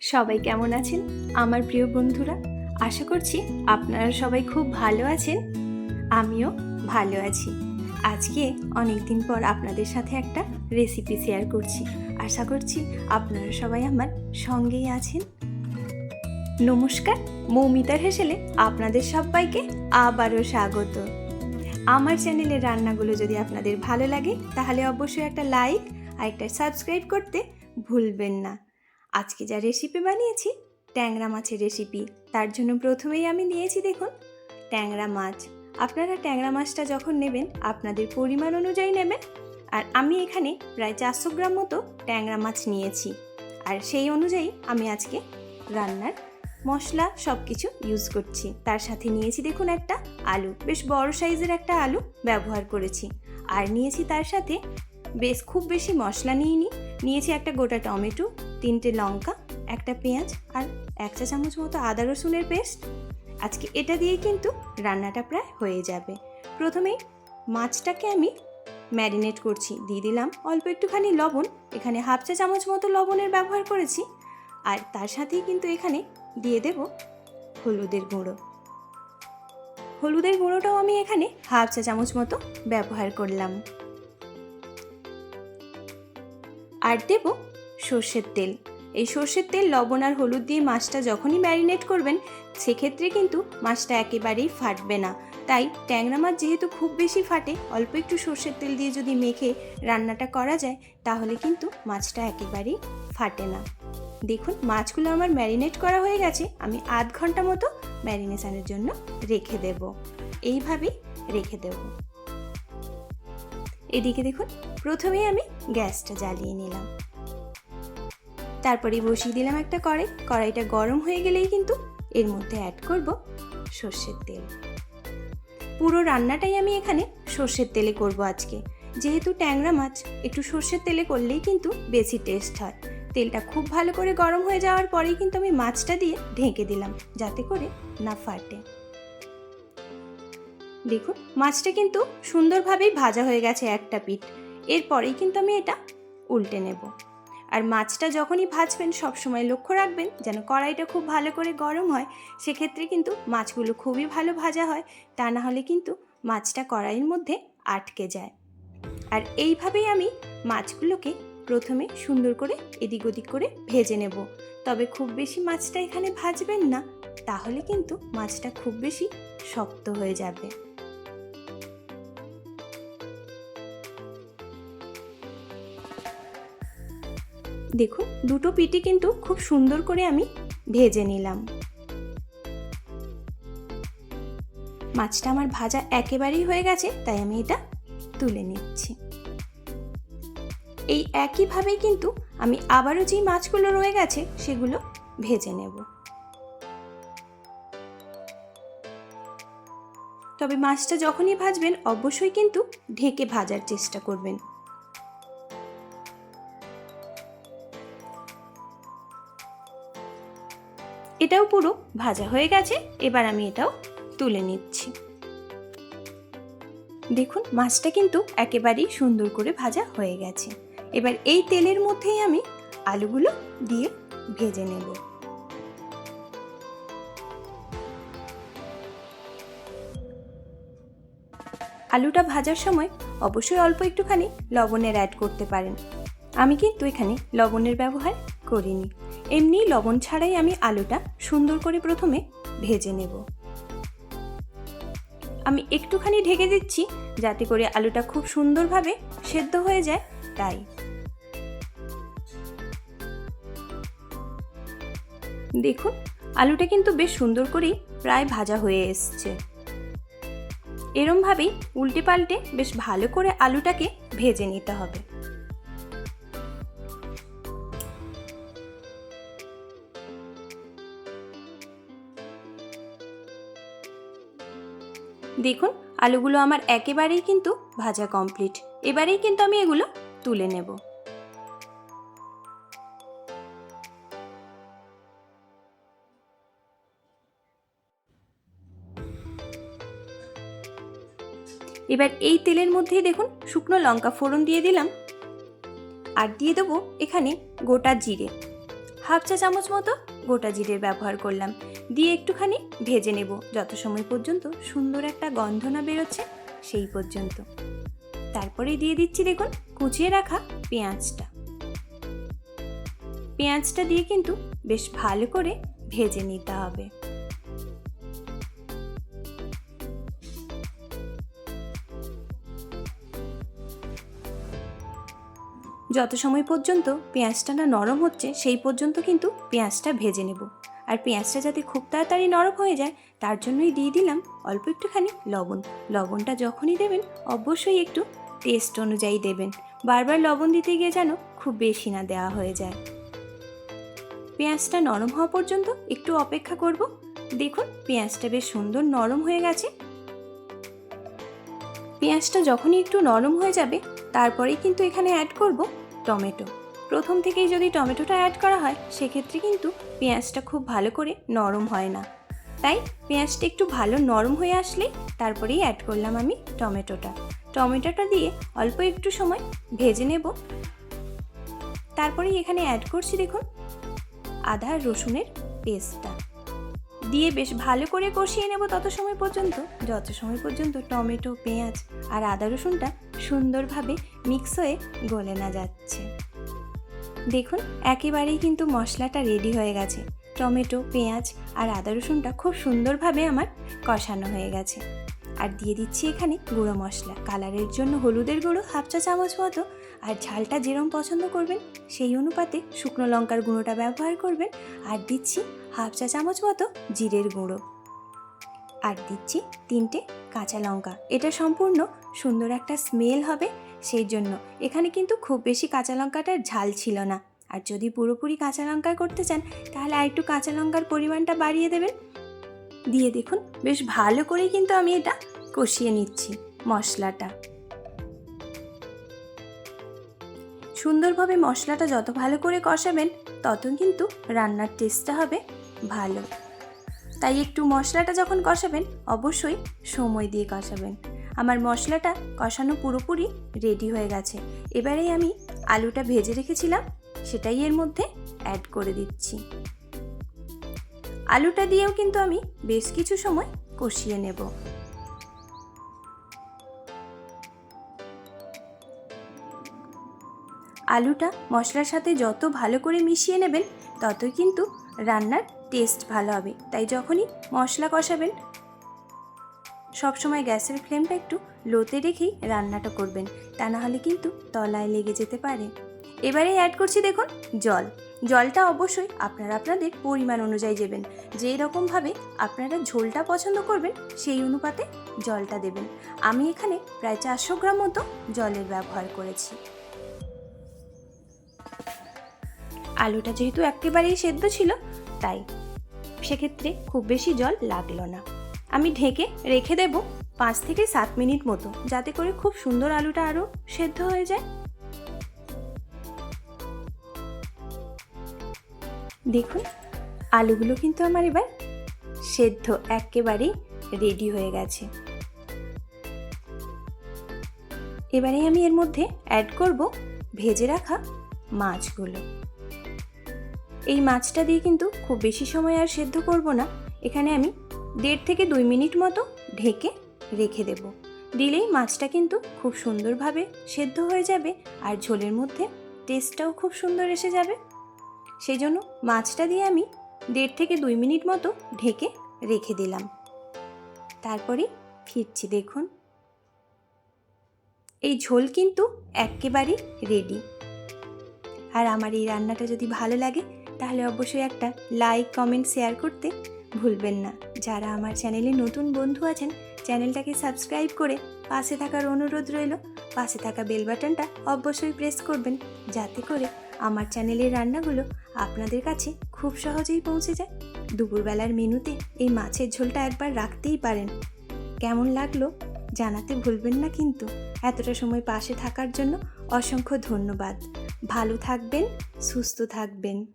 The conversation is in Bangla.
সবাই কেমন আছেন? আমার প্রিয় বন্ধুরা, আশা করছি আপনারা সবাই খুব ভালো আছেন। আমিও ভালো আছি। আজকে অনেক দিন পর আপনাদের সাথে একটা রেসিপি শেয়ার করছি। আশা করছি আপনারা সবাই আমার সঙ্গেই আছেন। নমস্কার, মৌমিতার হেসেলে আপনাদের সবাইকে আবারও স্বাগত। আমার চ্যানেলের রান্নাগুলো যদি আপনাদের ভালো লাগে, তাহলে অবশ্যই একটা লাইক আর একটা সাবস্ক্রাইব করতে ভুলবেন না। আজকে যা রেসিপি বানিয়েছি, ট্যাংরা মাছের রেসিপি তার জন্য প্রথমেই আমি নিয়েছি দেখুন, ট্যাংরা মাছ। আপনারা ট্যাংরা মাছটা যখন নেবেন, আপনাদের পরিমাণ অনুযায়ী নেবেন। আর আমি এখানে প্রায় চারশো গ্রাম মতো ট্যাংরা মাছ নিয়েছি। আর সেই অনুযায়ী আমি আজকে রান্নার মশলা সব কিছু ইউজ করছি। তার সাথে নিয়েছি দেখুন একটা আলু, বেশ বড় সাইজের একটা আলু ব্যবহার করেছি। আর নিয়েছি তার সাথে বেশ, খুব বেশি মশলা নিইনি। নিয়েছি একটা গোটা টমেটো তিনটে লঙ্কা, একটা পেঁয়াজ আর এক চা চামচ মতো আদা রসুনের পেস্ট। আজকে এটা দিয়ে কিন্তু রান্নাটা প্রায় হয়ে যাবে। প্রথমেই মাছটাকে আমি ম্যারিনেট করছি। দিয়ে দিলাম অল্প একটুখানি লবণ। এখানে হাফ চা চামচ মতো লবণের ব্যবহার করেছি। আর তার সাথেই কিন্তু এখানে দিয়ে দেব হলুদের গুঁড়ো। হলুদের গুঁড়োটাও আমি এখানে হাফ চা চামচ মতো ব্যবহার করলাম। আর দেব সর্ষের তেল। এই সর্ষের তেল, লবণ আর হলুদ দিয়ে মাছটা যখনই ম্যারিনেট করবেন, সেক্ষেত্রে কিন্তু মাছটা একেবারেই ফাটবে না। তাই ট্যাংরা মাছ যেহেতু খুব বেশি ফাটে, অল্প একটু সর্ষের তেল দিয়ে যদি মেখে রান্নাটা করা যায়, তাহলে কিন্তু মাছটা একেবারেই ফাটে না। দেখুন, মাছগুলো আমার ম্যারিনেট করা হয়ে গেছে, আমি আধ ঘণ্টা মতো ম্যারিনেশনের জন্য রেখে দেব। এইভাবেই রেখে দেব। এদিকে দেখুন, প্রথমেই আমি গ্যাসটা জ্বালিয়ে নিলাম। তারপরে বসিয়ে দিলাম একটা কড়াই। কড়াইটা গরম হয়ে গেলেই কিন্তু এর মধ্যে অ্যাড করব সর্ষের তেল। পুরো রান্নাটাই আমি এখানে সর্ষের তেলে করব আজকে। যেহেতু ট্যাংরা মাছ, একটু সর্ষের তেলে করলেই কিন্তু বেশি টেস্ট হয়। তেলটা খুব ভালো করে গরম হয়ে যাওয়ার পরেই কিন্তু আমি মাছটা দিয়ে ঢেকে দিলাম, যাতে করে না ফাটে। দেখুন, মাছটা কিন্তু সুন্দরভাবেই ভাজা হয়ে গেছে একটা পিঠ। এরপরেই কিন্তু আমি এটা উল্টে নেব। আর মাছটা যখনই ভাজবেন সবসময় লক্ষ্য রাখবেন যেন কড়াইটা খুব ভালো করে গরম হয়। সেক্ষেত্রে কিন্তু মাছগুলো খুবই ভালো ভাজা হয়। তা না হলে কিন্তু মাছটা কড়াইয়ের মধ্যে আটকে যায়। আর এইভাবেই আমি মাছগুলোকে প্রথমে সুন্দর করে এদিক ওদিক করে ভেজে নেব। তবে খুব বেশি মাছটা এখানে ভাজবেন না, তাহলে কিন্তু মাছটা খুব বেশি শক্ত হয়ে যাবে। দেখুন দুটো পিটি কিন্তু খুব সুন্দর করে আমি ভেজে নিলাম। মাছটা আমার ভাজা একেবারেই হয়ে গেছে, তাই আমি এটা তুলে নিচ্ছি। এই একইভাবেই কিন্তু আমি আবারও যেই মাছগুলো রয়ে গেছে, সেগুলো ভেজে নেব। তবে মাছটা যখনই ভাজবেন, অবশ্যই কিন্তু ঢেকে ভাজার চেষ্টা করবেন। এটাও পুরো ভাজা হয়ে গেছে, এবার আমি এটাও তুলে নিচ্ছি। দেখুন, মাছটা কিন্তু একেবারেই সুন্দর করে ভাজা হয়ে গেছে। এবার এই তেলের মধ্যেই আমি আলুগুলো দিয়ে ভেজে নেব। আলুটা ভাজার সময় অবশ্যই অল্প একটুখানি লবণের অ্যাড করতে পারেন। আমি কিন্তু এখানে লবণের ব্যবহার করিনি। এমনি লবণ ছাড়াই আমি আলুটা সুন্দর করে প্রথমে ভেজে নেব। আমি একটুখানি ঢেকে দিচ্ছি যাতে করে আলুটা খুব সুন্দরভাবে সেদ্ধ হয়ে যায় তাই। দেখুন, আলুটা কিন্তু বেশ সুন্দর করেই প্রায় ভাজা হয়ে এসছে। এরমভাবেই উল্টে পাল্টে বেশ ভালো করে আলুটাকে ভেজে নিতে হবে। দেখুন, আলুগুলো আমার একেবারেই কিন্তু ভাজা কমপ্লিট এবারেই কিন্তু আমি এগুলো তুলে নেব। এবার এই তেলের মধ্যেই দেখুন, শুকনো লঙ্কা ফোড়ন দিয়ে দিলাম। আর দিয়ে দেবো এখানে গোটা জিরে। হাফ চা চামচ মতো গোটা জিরের ব্যবহার করলাম। দিয়ে একটুখানি ভেজে নেব। যত সময় পর্যন্ত সুন্দর একটা গন্ধ না বেরোচ্ছে, সেই পর্যন্ত। তারপরে দিয়ে দিচ্ছি দেখুন, কুচিয়ে রাখা পেঁয়াজটা। পেঁয়াজটা দিয়ে কিন্তু বেশ ভালো করে ভেজে নিতে হবে। যত সময় পর্যন্ত পেঁয়াজটা না নরম হচ্ছে, সেই পর্যন্ত কিন্তু পেঁয়াজটা ভেজে নেব। আর পেঁয়াজটা যাতে খুব তাড়াতাড়ি নরম হয়ে যায়, তার জন্যই দিয়ে দিলাম অল্প একটুখানি লবণ। লবণটা যখনই দেবেন, অবশ্যই একটু টেস্ট অনুযায়ী দেবেন। বারবার লবণ দিতে গিয়ে যেন খুব বেশি না দেওয়া হয়ে যায়। পেঁয়াজটা নরম হওয়া পর্যন্ত একটু অপেক্ষা করব। দেখুন, পেঁয়াজটা বেশ সুন্দর নরম হয়ে গেছে। পেঁয়াজটা যখনই একটু নরম হয়ে যাবে, তারপরেই কিন্তু এখানে অ্যাড করব টমেটো। প্রথম থেকেই যদি টমেটোটা অ্যাড করা হয়, সেক্ষেত্রে কিন্তু পেঁয়াজটা খুব ভালো করে নরম হয় না। তাই পেঁয়াজটা একটু ভালো নরম হয়ে আসলেই তারপরেই অ্যাড করলাম আমি টমেটোটা। টমেটোটা দিয়ে অল্প একটু সময় ভেজে নেব। তারপরেই এখানে অ্যাড করছি দেখুন, আদা রসুনের পেস্টটা। দিয়ে বেশ ভালো করে কষিয়ে নেব তত সময় পর্যন্ত, যত সময় পর্যন্ত টমেটো, পেঁয়াজ আর আদা রসুনটা সুন্দরভাবে মিক্স হয়ে গলে না যাচ্ছে। দেখুন, একেবারেই কিন্তু মশলাটা রেডি হয়ে গেছে। টমেটো, পেঁয়াজ আর আদা রসুনটা খুব সুন্দরভাবে আমার কষানো হয়ে গেছে। আর দিয়ে দিচ্ছি এখানে গুঁড়ো মশলা। কালারের জন্য হলুদের গুঁড়ো হাফ চা চামচ মতো। আর ঝালটা যেরম পছন্দ করবেন, সেই অনুপাতে শুকনো লঙ্কার গুঁড়োটা ব্যবহার করবেন। আর দিচ্ছি হাফ চা চামচ মতো জিরের গুঁড়ো। আর দিচ্ছি তিনটে কাঁচা লঙ্কা। এটা সম্পূর্ণ সুন্দর একটা স্মেল হবে। সেই জন্য এখানে কিন্তু খুব বেশি কাঁচা লঙ্কাটার ঝাল ছিল না। আর যদি পুরোপুরি কাঁচা লঙ্কা করতে চান, তাহলে আর একটু কাঁচা লঙ্কার পরিমাণটা বাড়িয়ে দেবেন। দিয়ে দেখুন, বেশ ভালো করেই কিন্তু আমি এটা কষিয়ে নিচ্ছি মশলাটা। সুন্দরভাবে মশলাটা যত ভালো করে কষাবেন, তত কিন্তু রান্নার টেস্টটা হবে ভালো। তাই একটু মশলাটা যখন কষাবেন, অবশ্যই সময় দিয়ে কষাবেন। আমার মশলাটা কষানো পুরোপুরি রেডি হয়ে গেছে। এবারেই আমি আলুটা ভেজে রেখেছিলাম, সেটাই এর মধ্যে অ্যাড করে দিচ্ছি। আলুটা দিয়েও কিন্তু আমি বেশ কিছু সময় কষিয়ে নেব। আলুটা মশলার সাথে যত ভালো করে মিশিয়ে নেবেন, ততই কিন্তু রান্নার টেস্ট ভালো হবে। তাই যখনই মশলা কষাবেন সবসময় গ্যাসের ফ্লেমটা একটু লোতে রেখেই রান্নাটা করবেন। তা না হলে কিন্তু তলায় লেগে যেতে পারে। এবারে অ্যাড করছি দেখুন, জল। জলটা অবশ্যই আপনারা আপনাদের পরিমাণ অনুযায়ী দেবেন। যেই রকমভাবে আপনারা ঝোলটা পছন্দ করবেন, সেই অনুপাতে জলটা দেবেন। আমি এখানে প্রায় চারশো গ্রাম মতো জলের ব্যবহার করেছি। আলুটা যেহেতু একেবারেই সেদ্ধ ছিল, তাই সেক্ষেত্রে খুব বেশি জল লাগল না। আমি ঢেকে রেখে দেব পাঁচ থেকে সাত মিনিট মতো, যাতে করে খুব সুন্দর আলুটা আরও সেদ্ধ হয়ে যায়। দেখুন, আলুগুলো কিন্তু আমার এবার সেদ্ধ একেবারেই রেডি হয়ে গেছে। এবারে আমি এর মধ্যে অ্যাড করব ভেজে রাখা মাছগুলো। এই মাছটা দিয়ে কিন্তু খুব বেশি সময় আর সেদ্ধ করব না। এখানে আমি দেড় থেকে দুই মিনিট মতো ঢেকে রেখে দেব। দিলেই মাছটা কিন্তু খুব সুন্দরভাবে সেদ্ধ হয়ে যাবে আর ঝোলের মধ্যে টেস্টটাও খুব সুন্দর এসে যাবে। সেই জন্য মাছটা দিয়ে আমি দেড় থেকে দুই মিনিট মতো ঢেকে রেখে দিলাম। তারপরে ফিরছি দেখুন। এই ঝোল কিন্তু একেবারেই রেডি আর আমার এই রান্নাটা যদি ভালো লাগে, তাহলে অবশ্যই একটা লাইক কমেন্ট শেয়ার করতে ভুলবেন না। যারা আমার চ্যানেলে নতুন বন্ধু আছেন, চ্যানেলটাকে সাবস্ক্রাইব করে পাশে থাকার অনুরোধ রইল। পাশে থাকা বেল বাটনটা অবশ্যই প্রেস করবেন, যাতে করে আমার চ্যানেলের রান্নাগুলো আপনাদের কাছে খুব সহজেই পৌঁছে যায়। দুপুরবেলার মেনুতে এই মাছের ঝোলটা একবার রাখতেই পারেন। কেমন লাগল জানাতে ভুলবেন না কিন্তু। এতটা সময় পাশে থাকার জন্য অসংখ্য ধন্যবাদ। ভালো থাকবেন, সুস্থ থাকবেন।